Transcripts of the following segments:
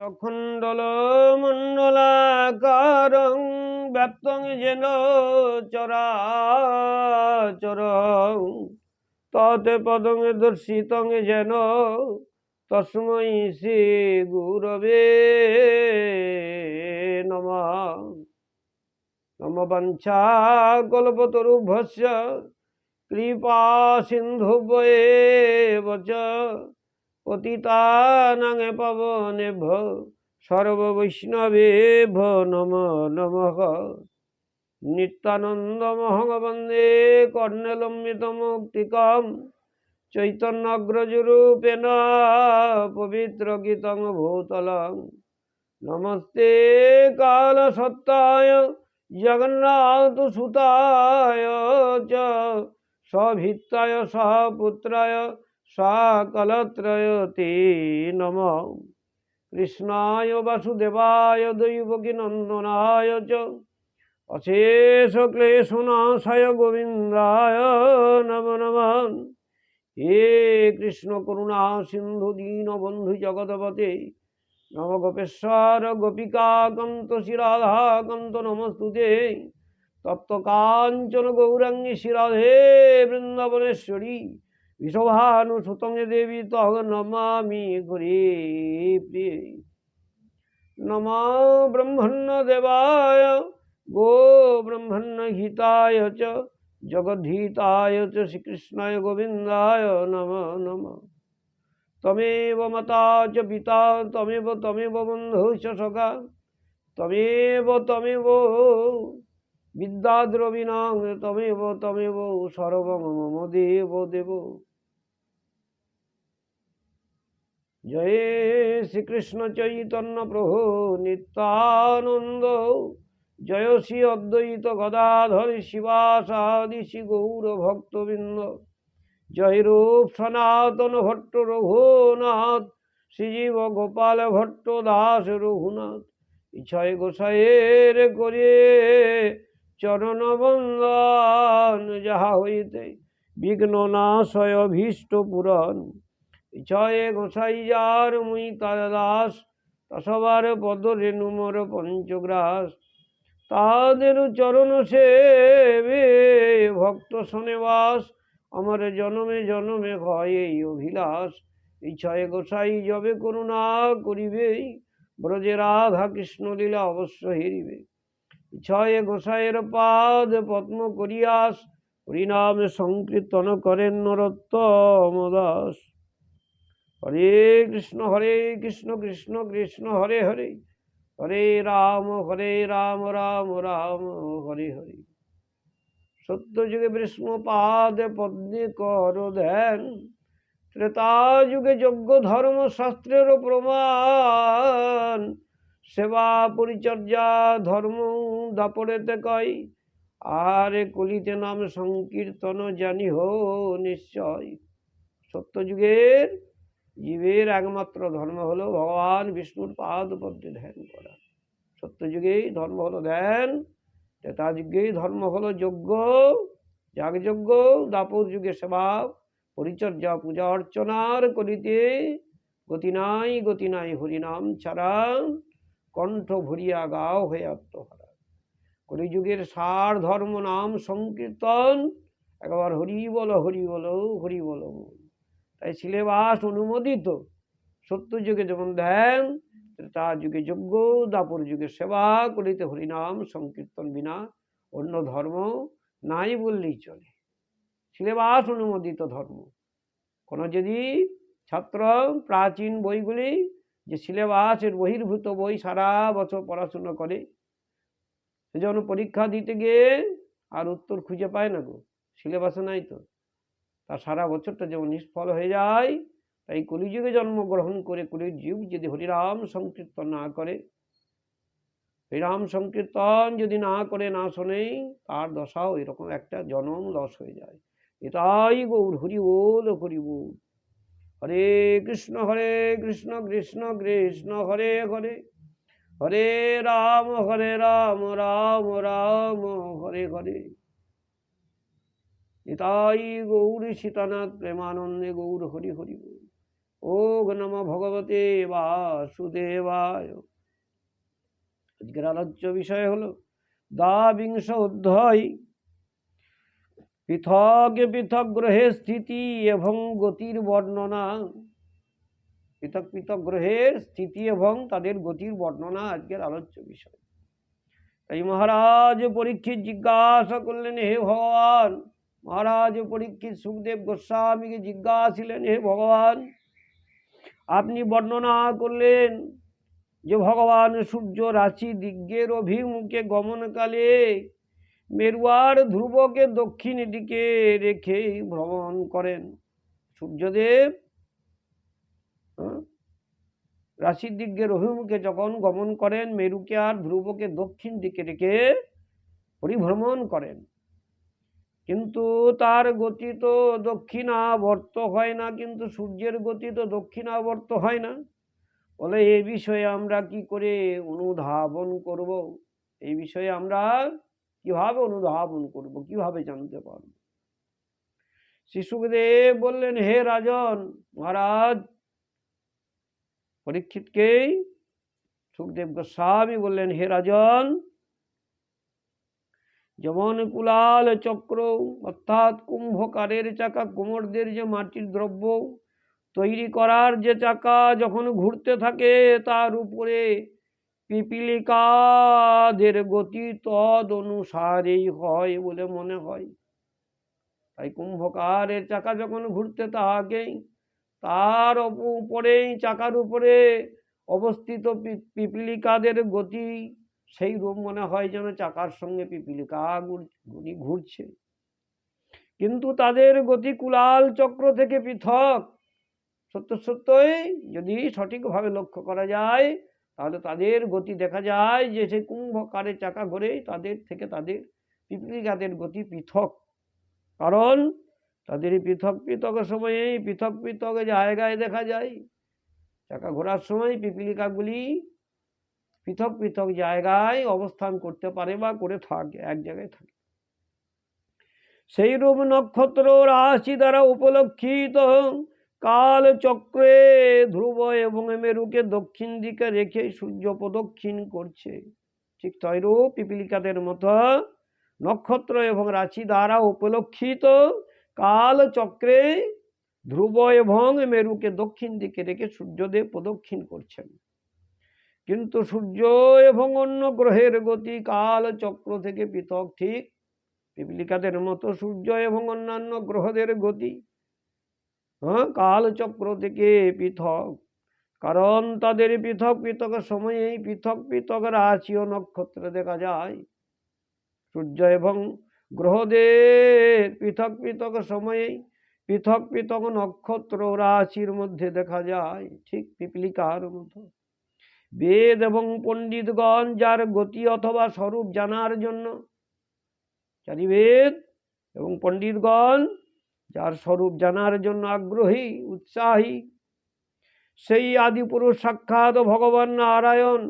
অখণ্ডল মণ্ডলাকারং ব্যাপ্তং যেন চরাচর। ততে পদং দর্শিতং যেন তস্মৈ শ্রী গুরবে নম। নম বঞ্ছা কল্পতরুভ্যস্য কৃপা সিন্ধুবয়ে বচ পতিতানাং পাবনেভ্য সর্ববৈষ্ণবেভ নম নমঃ। নিত্যানন্দমহং বন্দে কর্ণলম্বিতমুক্তিকম পবিত্র গীতং ভূতলং। নমস্তে কালসত্তায় জগন্নাথ সুতায় চ সভিত্তায় সহ পুত্রায় সকলত্রয়তে নম। কৃষ্ণায় বাসুদেবায় দৈবকী নন্দনায় চ। অশেষ ক্লেশনাশয় গোবিন্দায় নম নম। হে কৃষ্ণ করুণা সিন্ধু দীনবন্ধু জগৎপতে নম গোপেশ্বর গোপিকা কন্ত শিরাধা কন্ত নমস্তুতে। তপ্ত কাঞ্চন গৌরাঙ্গী শিরাধে বৃন্দাবনেশ্বরী। বিষভানুসুতং দেবী তহ নমামি গুরি প্রিয়ে। নম ব্রহ্মণ্য দেবায়, গো ব্রহ্মণ্য হিতায় চ, জগদ্ধিতায় চ, শ্রীকৃষ্ণায় গোবিন্দায় নম নম। তমেব মাতা চ, পিতা তমেব তমেব বন্ধু চ, সখা তমেব তমেব বিদ্যাদ্রবিণং তমেব তমেব সর্বং মম দেব দেব। জয় শ্রীকৃষ্ণ চৈতন্য প্রভু নিত্যানন্দ। জয় শ্রী অদ্বৈত গদাধর শিবাসাদি শ্রী গৌর ভক্তবৃন্দ। জয় রূপ সনাতন ভট্ট রঘুনাথ শ্রীজীব গোপাল ভট্ট দাস রঘুনাথ। ইচ্ছায় গোসাইয়ের করে চরণ বন্দন, যাহা হইতে বিঘ্ন নাশয় ভীষ্ট পুরাণ। ইচ্ছায় গোসাই যার মুই তার দাস তসবার পদ রেণু মোর পঞ্চগ্রাস। তাদের চরণ সেবে, ভক্ত শোনেবাস, আমার জনমে জনমে হয় এই অভিলাষ। ইচ্ছায় গোসাই যবে করুণা করিবে ব্রজে রাধা কৃষ্ণ লীলা অবশ্য হেরিবে। ইচ্ছায় গোসাইয়ের পাদ পদ্ম করিয়াস, হরিনামে সংকীর্তন করেন নরোত্তম দাস। হরে কৃষ্ণ হরে কৃষ্ণ কৃষ্ণ কৃষ্ণ, হরে হরে। হরে রাম হরে রাম রাম রাম, হরে হরে। সত্য যুগে বিষ্ণ পাদ পদ্মে কর ধ্যান। ত্রেতা যুগে যজ্ঞ ধর্ম শাস্ত্রের প্রমাণ। সেবা পরিচর্যা ধর্ম দাপড়েতে কয় আর কলিতে নাম সংকীর্তন জানি হো নিশ্চয়। সত্যযুগের জীবের একমাত্র ধর্ম হলো ভগবান বিষ্ণুর পাদ পদ্মে ধ্যান করা। সত্যযুগেই ধর্ম হলো ধ্যান ত্রেতাযুগেই ধর্ম হলো যজ্ঞ, যাগযজ্ঞ, দাপর যুগে সেবা, পরিচর্যা, পূজা অর্চনার করিতে গতি নাই গতি নাই হরিনাম ছাড়া কণ্ঠ ভরিয়া গাও হয়ে আত্মহারা। কলিযুগের সার ধর্ম নাম সংকীর্তন, একবার হরি বল হরি বল হরি বল তাই সিলেবাস অনুমোদিত। সত্য যুগে যেমন ধ্যান, ত্রেতা যুগে যজ্ঞ, দাপর যুগে সেবা, করিতে হরিনাম, সংকীর্তন বিনা, অন্য ধর্ম নাই বললেই চলে। সিলেবাস অনুমোদিত ধর্ম। কোনো যদি ছাত্র প্রাচীন বইগুলি যে সিলেবাসের বহির্ভূত বই সারা বছর পড়াশোনা করে, সেজন্য পরীক্ষা দিতে গিয়ে আর উত্তর খুঁজে পায় না গো। সিলেবাসে নাই তো। তার সারা বছরটা যেমন নিষ্ফল হয়ে যায়, তাই কলিযুগে জন্মগ্রহণ করে কলির যুগ যদি হরিরাম সংকীর্তন না করে, হরিরাম সংকীর্তন যদি না করে না শোনে, তার দশাও এরকম একটা জনম লস হয়ে যায়। এটাই গৌর, হরি বল হরি বল। হরে কৃষ্ণ হরে কৃষ্ণ কৃষ্ণ কৃষ্ণ, হরে হরে। হরে রাম হরে রাম রাম রাম, হরে হরে। নিতাই গৌর সীতানাথ প্রেমানন্দে গৌর হরি হরি বল। ও নম ভগবতে বাসুদেবায়। আজকের আলোচ্য বিষয় হলো দ্বাবিংশ অধ্যায় পৃথক পৃথক গ্রহের স্থিতি এবং গতির বর্ণনা। পৃথক পৃথক গ্রহের স্থিতি এবং তাদের গতির বর্ণনা আজকের আলোচ্য বিষয়। তাই মহারাজ পরীক্ষিত জিজ্ঞাসা করলেন, হে ভগবান মহারাজ পরীক্ষিত সুখদেব গোস্বামীকে জিজ্ঞাসিলেন হে ভগবান আপনি বর্ণনা করলেন যে ভগবান সূর্য রাশি দিগ্গের অভিমুখে গমনকালে মেরুয়ার ধ্রুবকে দক্ষিণ দিকে রেখে ভ্রমণ করেন। সূর্যদেব হ্যাঁ, রাশির দিগ্গের অভিমুখে যখন গমন করেন মেরুকে আর ধ্রুবকে দক্ষিণ দিকে রেখে পরিভ্রমণ করেন। কিন্তু তার গতি তো দক্ষিণাবর্ত হয় না, কিন্তু সূর্যের গতি তো দক্ষিণাবর্ত হয় না। বলে এ বিষয়ে আমরা কি করে অনুধাবন করব? এই বিষয়ে আমরা কীভাবে অনুধাবন করব, কীভাবে জানতে পারব? শ্রী সুখদেব বললেন, হে রাজন, মহারাজ, পরীক্ষিতকেই সুখদেব গোস্বামী বললেন, হে রাজন যেমন কুলাল চক্র, অর্থাৎ কুম্ভকারের চাকা, কুমোরদের যে মাটির দ্রব্য, তৈরি করার যে চাকা যখন ঘুরতে থাকে তার উপরে পিপিলিকাদের গতি তদ অনুসারেই হয় বলে মনে হয়। তাই কুম্ভকারের চাকা যখন ঘুরতে থাকে তার উপরেই চাকার উপরে অবস্থিত পিপিলিকাদের গতি সেই রূপ মনে হয় যেন চাকার সঙ্গে পিপিলিকা ঘুরি ঘুরছে। কিন্তু তাদের গতি কুলাল চক্র থেকে পৃথক। সত্য সত্যই যদি সঠিকভাবে লক্ষ্য করা যায়, তাহলে তাদের গতি দেখা যায় যে সেই কুম্ভকারে চাকা ঘোরে তাদের থেকে তাদের পিপিলিকাদের গতি পৃথক। কারণ তাদের পৃথক পৃথক সময়েই, পৃথক পৃথক জায়গায় দেখা যায়। চাকা ঘোরার সময় পিপিলিকাগুলি পৃথক পৃথক জায়গায় অবস্থান করতে পারে বা করে থাকে, এক জায়গায় থাকে। সেই রূপ নক্ষত্র রাশি দ্বারা উপলক্ষিত। কাল চক্রে ধ্রুব এবং মেরুকে দক্ষিণ দিকে রেখে সূর্য প্রদক্ষিণ করছে। ঠিক তৈরূপ পিপিলিকাদের মতো নক্ষত্র এবং রাশি দ্বারা উপলক্ষিত। কাল চক্রে ধ্রুব এবং মেরুকে দক্ষিণ দিকে রেখে সূর্যদেব প্রদক্ষিণ করছেন। কিন্তু সূর্য এবং অন্য গ্রহের গতি কাল চক্র থেকে পৃথক, ঠিক? পিপিলিকাদের মতো সূর্য এবং অন্যান্য গ্রহদের গতি হ্যাঁ? কালচক্র থেকে পৃথক। কারণ তাদের পৃথক পৃথক সময়েই পৃথক পৃথক রাশি ও নক্ষত্র দেখা যায়। সূর্য এবং গ্রহদের পৃথক পৃথক সময়েই পৃথক পৃথক নক্ষত্র রাশির মধ্যে দেখা যায়, ঠিক? পিপলিকার মতো। বেদ এবং পণ্ডিতগণ যার গতি অথবা স্বরূপ জানার জন্য। চারি বেদ এবং পণ্ডিতগণ যার স্বরূপ জানার জন্য আগ্রহী, উৎসাহী। সেই আদিপুরুষ সাক্ষাৎ ভগবান নারায়ণ।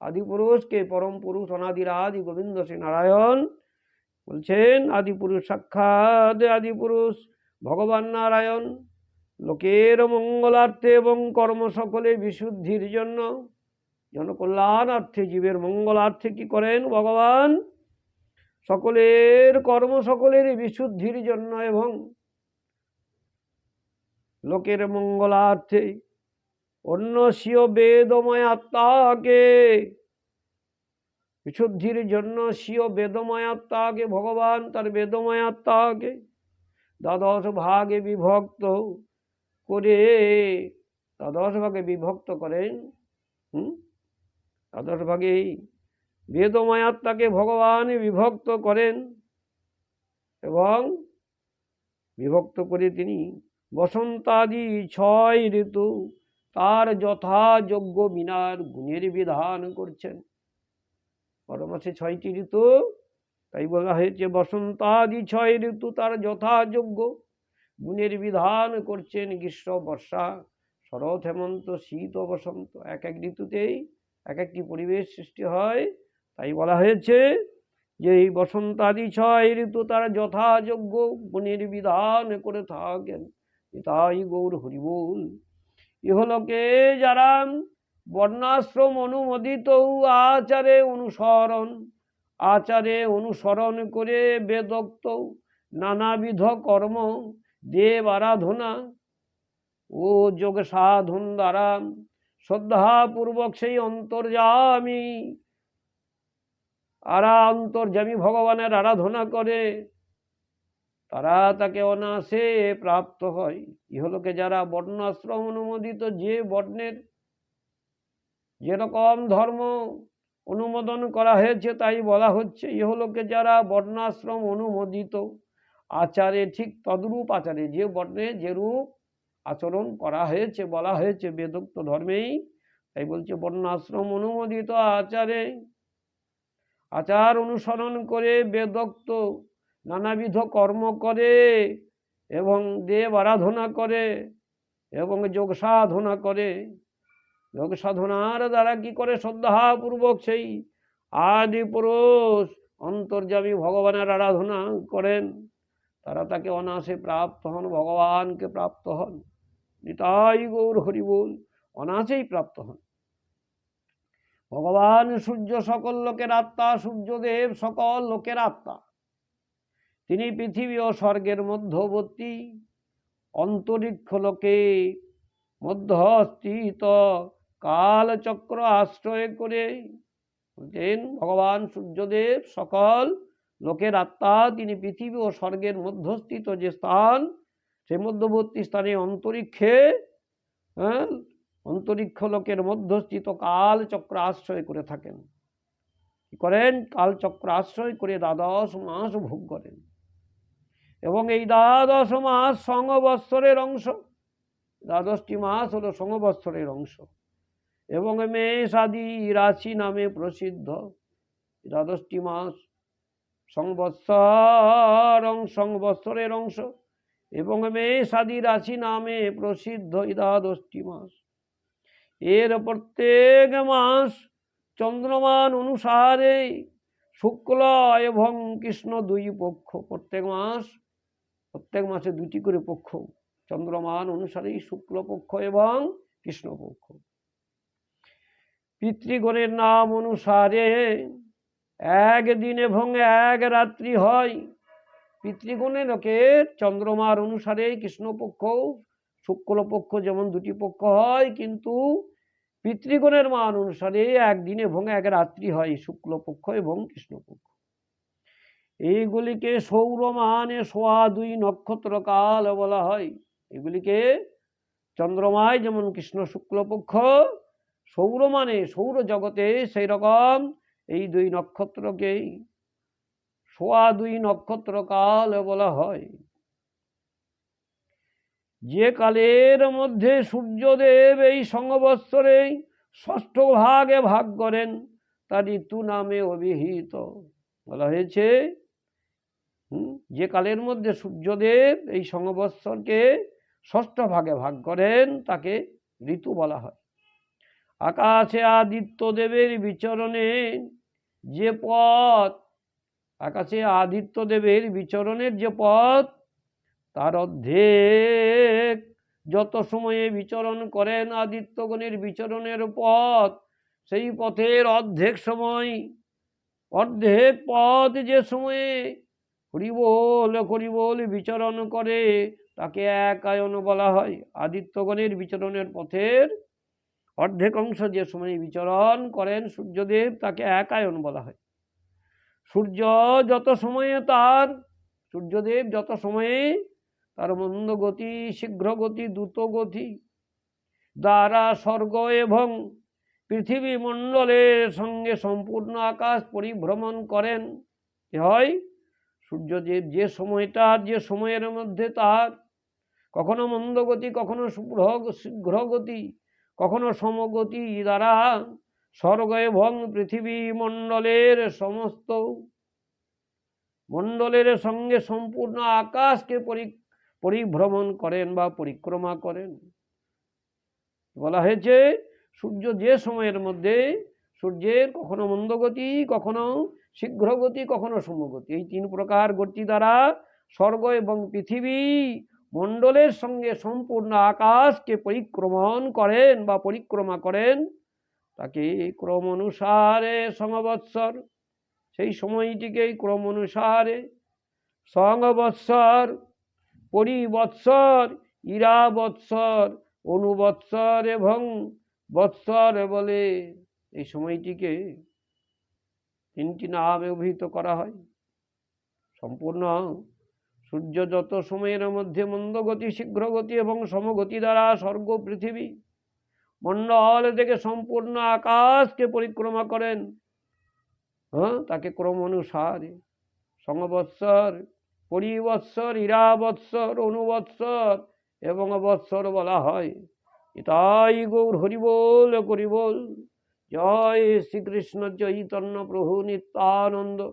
আদিপুরুষকে পরম পুরুষ অনাদির আদি গোবিন্দ শ্রী নারায়ণ বলছেন, আদিপুরুষ সাক্ষাৎ, আদিপুরুষ ভগবান নারায়ণ। লোকের মঙ্গলার্থে এবং কর্ম সকলে বিশুদ্ধির জন্য। জনকল্যাণার্থে জীবের মঙ্গলার্থে কি করেন ভগবান? সকলের কর্ম সকলের বিশুদ্ধির জন্য এবং লোকের মঙ্গলার্থে অন্য স্বীয় বেদময় আত্মাকে বিশুদ্ধির জন্য স্বীয় বেদময় আত্মাকে, ভগবান তার বেদময় আত্মাকে দ্বাদশ ভাগে বিভক্ত করে দ্বাদশ ভাগে বিভক্ত করেন, হুম? দ্বাদশ ভাগেই বেদময় আত্মাকে ভগবান বিভক্ত করেন এবং বিভক্ত করে তিনি বসন্তাদি ছয় ঋতু তার যথাযোগ্য বিনার গুণের বিধান করছেন। বারো মাসে ছয়টি ঋতু, তাই বলা হয়েছে বসন্তাদি ছয় ঋতু তার যথাযোগ্য গুণের বিধান করছেন গ্রীষ্ম, বর্ষা, শরৎ, হেমন্ত, শীত ও বসন্ত। এক এক ঋতুতেই এক একটি পরিবেশ সৃষ্টি হয়। তাই বলা হয়েছে যে এই বসন্ত আদি ছয় ঋতু তারা যথাযোগ্য গুণের বিধান করে থাকেন। তাই গৌর হরিবোল। ইহলোকে যারা বর্ণাশ্রম অনুমোদিত আচারে অনুসরণ আচারে অনুসরণ করে বেদোক্ত নানাবিধ কর্ম দেব আরাধনা। ও যোগ সাধন দ্বারা শ্রদ্ধাপূর্বক সেই অন্তর্যামী। আরা অন্তর্যামী ভগবানের আরাধনা করে, তারা তাকে অনাসে প্রাপ্ত হয়। ইহলোকে যারা বর্ণ আশ্রম অনুমোদিত, যে বর্ণের যেরকম ধর্ম অনুমোদন করা হয়েছে, তাই বলা হচ্ছে, ইহলোকে যারা বর্ণাশ্রম অনুমোদিত আচারে ঠিক তদ্রূপ আচারে যে বর্ণে যেরূপ আচরণ করা হয়েছে, বলা হয়েছে বেদোক্ত ধর্মেই, তাই বলছে বর্ণাশ্রম অনুমোদিত আচারে। আচার অনুসরণ করে বেদোক্ত নানাবিধ কর্ম করে এবং দেব আরাধনা করে এবং যোগ সাধনা করে। যোগ সাধনার দ্বারা কি করে শ্রদ্ধাপূর্বক সেই আদি পুরুষ অন্তর্যামী ভগবানের আরাধনা করেন? তারা তাকে অনাসে প্রাপ্ত হন, ভগবানকে প্রাপ্ত হন। নিতাই গৌর হরিবোল অনাসেই প্রাপ্ত হন। ভগবান সূর্য সকল লোকের আত্মা, সূর্যদেব সকল লোকের আত্মা। তিনি পৃথিবী ও স্বর্গের মধ্যবর্তী। অন্তরিক্ষ লোকে মধ্যস্থিত। কালচক্র আশ্রয় করে ভগবান সূর্যদেব সকল লোকের আত্মা, তিনি পৃথিবী ও স্বর্গের মধ্যস্থিত যে স্থান, সেই মধ্যবর্তী স্থানে অন্তরিক্ষে হ্যাঁ অন্তরিক্ষ লোকের মধ্যস্থিত কালচক্র আশ্রয় করে থাকেন। করেন? কালচক্র আশ্রয় করে দ্বাদশ মাস ভোগ করেন। এবং এই দ্বাদশ মাস সংবৎসরের অংশ। দ্বাদশটি মাস হলো সংবৎসরের অংশ। এবং মেষ আদি রাশি নামে প্রসিদ্ধ। দ্বাদশটি মাস সংবৎসর সংবৎসরের অংশ এবং মেষ আদি রাশি নামে প্রসিদ্ধ এই দ্বাদশটি মাস। এর প্রত্যেক মাস চন্দ্রমান অনুসারে শুক্ল এবং কৃষ্ণ দুই পক্ষ। প্রত্যেক মাস, প্রত্যেক মাসে দুটি করে পক্ষ। চন্দ্রমান অনুসারেই শুক্লপক্ষ এবং কৃষ্ণপক্ষ পিতৃগণের নাম অনুসারে এক দিন এবং এক রাত্রি হয়। পিতৃগণের লোকের চন্দ্রমার অনুসারে কৃষ্ণপক্ষ, শুক্লপক্ষ যেমন দুটি পক্ষ হয়, কিন্তু পিতৃগণের মান অনুসারে একদিন এবং এক রাত্রি হয় শুক্লপক্ষ এবং কৃষ্ণপক্ষ। এইগুলিকে সৌরমানে সোয়া দুই নক্ষত্র কাল বলা হয়। এগুলিকে চন্দ্রমায় যেমন কৃষ্ণ শুক্লপক্ষ, সৌরমানে সৌর জগতে সেই রকম এই দুই নক্ষত্রকেই সোয়া দুই নক্ষত্র কাল বলা হয়। যে কালের মধ্যে সূর্যদেব এই সংবৎসরে ষষ্ঠ ভাগে ভাগ করেন, তা ঋতু নামে অভিহিত। বলা হয়েছে যে কালের মধ্যে সূর্যদেব এই সংবৎসরকে ষষ্ঠ ভাগে ভাগ করেন, তাকে ঋতু বলা হয়। আকাশে আদিত্য দেবের বিচরণে যে পথ, আকাশে আদিত্য দেবের বিচরণের যে পথ, তার অর্ধেক যত সময়ে বিচরণ করেন আদিত্যগণের বিচরণের পথ, সেই পথের অর্ধেক সময়, অর্ধেক পথ যে সময়ে হরিবোল হরিবোল বিচরণ করে, তাকে একায়ন বলা হয়। আদিত্যগণের বিচরণের পথের অর্ধেক অংশ যে সময় বিচরণ করেন সূর্যদেব, তাকে একায়ন বলা হয়। সূর্য যত সময়ে তার, সূর্যদেব যত সময়ে তার মন্দ গতি, শীঘ্র গতি, দ্রুত গতি, দ্বারা, স্বর্গ এবং পৃথিবী মণ্ডলের সঙ্গে সম্পূর্ণ আকাশ পরিভ্রমণ করেন। হয়? সূর্যদেব যে সময়টার যে সময়ের মধ্যে তার, কখনো মন্দগতি কখনো শুভ্র শীঘ্র গতি কখনো সমগতি দ্বারা স্বর্গ এবং পৃথিবী মণ্ডলের সমস্ত মণ্ডলের সঙ্গে সম্পূর্ণ আকাশকে পরি, পরিভ্রমণ করেন বা পরিক্রমা করেন। বলা হয়েছে, সূর্য যে সময়ের মধ্যে সূর্যের কখনো মন্দগতি, কখনো শীঘ্রগতি, কখনো সমগতি। এই তিন প্রকার গতি দ্বারা স্বর্গ এবং পৃথিবী মণ্ডলের সঙ্গে সম্পূর্ণ আকাশকে পরিক্রমণ করেন বা পরিক্রমা করেন, তাকে ক্রম অনুসারে সমবৎসর, সেই সময়টিকেই ক্রম অনুসারে সংবৎসর পরিবৎসর, ইরাবৎসর, অনুবৎসর এবং বৎসর বলে এই সময়টিকে তিনটি নামে অভিহিত করা হয়। সম্পূর্ণ সূর্য যত সময়ের মধ্যে মন্দগতি শীঘ্রগতি এবং সমগতি দ্বারা স্বর্গ পৃথিবী মণ্ডল থেকে সম্পূর্ণ আকাশকে পরিক্রমা করেন। হ্যাঁ? তাকে ক্রম অনুসারে সমবৎসর, পরিবৎসর, ইরাবৎসর, অনুবৎসর এবং অবৎসর বলা হয়। এটাই গৌর হরিবোল করিবোল। জয় শ্রীকৃষ্ণ চৈতন্য প্রভু নিত্যানন্দ।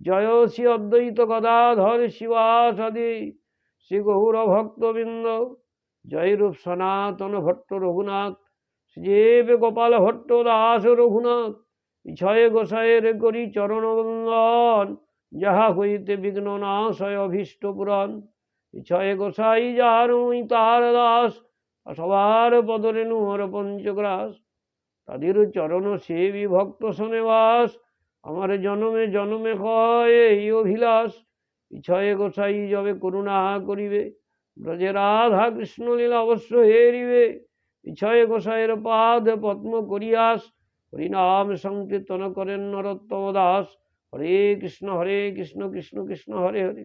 জয় শ্রী অদ্বৈত গদাধর শিবাসাদি শ্রী গৌর ভক্তবৃন্দ জয় রূপ সনাতন ভট্ট রঘুনাথ শ্রীদেব গোপাল ভট্ট দাস রঘুনাথ ইছয় গোসাইয়ের করি চরণবন্দন, যাহা হইতে বিঘ্ন নাশয় অভীষ্ট পুরাণ। ইছয় গোসাই যার মুই তার দাস সবার পদরেণু হর পঞ্চগ্রাস। তাদের চরণ সেবী ভক্ত শোনেবাস আমার জনমে জনমে হয় এই অভিলাষ। ইছয়ে গোসাই যবে করুণা করিবে। ব্রজে রাধা কৃষ্ণ লীলা অবশ্য হেরিবে। ইছয়ে গোসাইয়ের পাদ পদ্ম করিয়াস। হরিনাম সংকীর্তন করেন নরোত্তম দাস। হরে কৃষ্ণ হরে কৃষ্ণ কৃষ্ণ কৃষ্ণ, হরে হরে।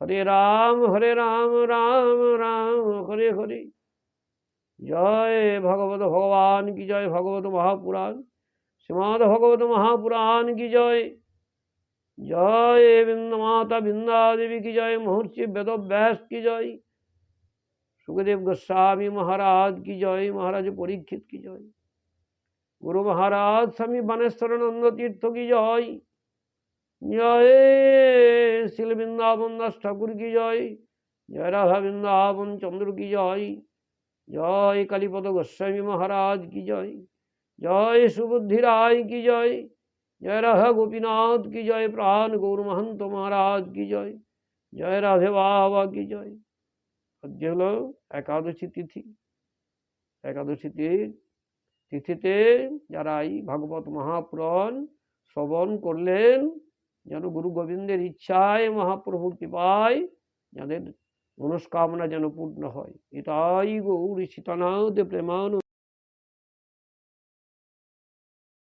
হরে রাম হরে রাম রাম রাম, হরে হরে। জয় ভগবত ভগবান, কি জয় ভগবত মহাপুরাণ। শ্রীমদ ভগবত মহাপুরাণ কি জয়? জয় বৃন্দ মাতা বৃন্দা দেবী কি জয়? মহর্ষি বেদব্যাস কি জয়? সুখদেব গোস্বামী মহারাজ কি জয়? মহারাজ পরীক্ষিত কি জয়? গুরু মহারাজ স্বামী বানেশ্বরানন্দ তীর্থ কি জয়? জয় শিল বৃন্দাবন দাস ঠাকুর কি জয়? জয় রাধা বৃন্দাবন চন্দ্র কি জয়? জয় কালীপদ গোস্বামী মহারাজ কি জয়? জয় সুবুদ্ধি রায় কি জয়? জয় রাধা গোপীনাথ কি জয়? প্রাণ গৌর মহন্ত মহারাজ কি জয়? জয় রাধে বাবা কি জয়? আজকে হলো একাদশী তিথি। একাদশীতির তিথিতে যারা এই ভাগবত মহাপুরাণ শ্রবণ করলেন, যেন গুরু গোবিন্দের ইচ্ছায়, মহাপ্রভুর কৃপায় যাদের মনস্কামনা যেন পূর্ণ হয়। এটাই গৌরী সীতানাথ প্রেমানন্দ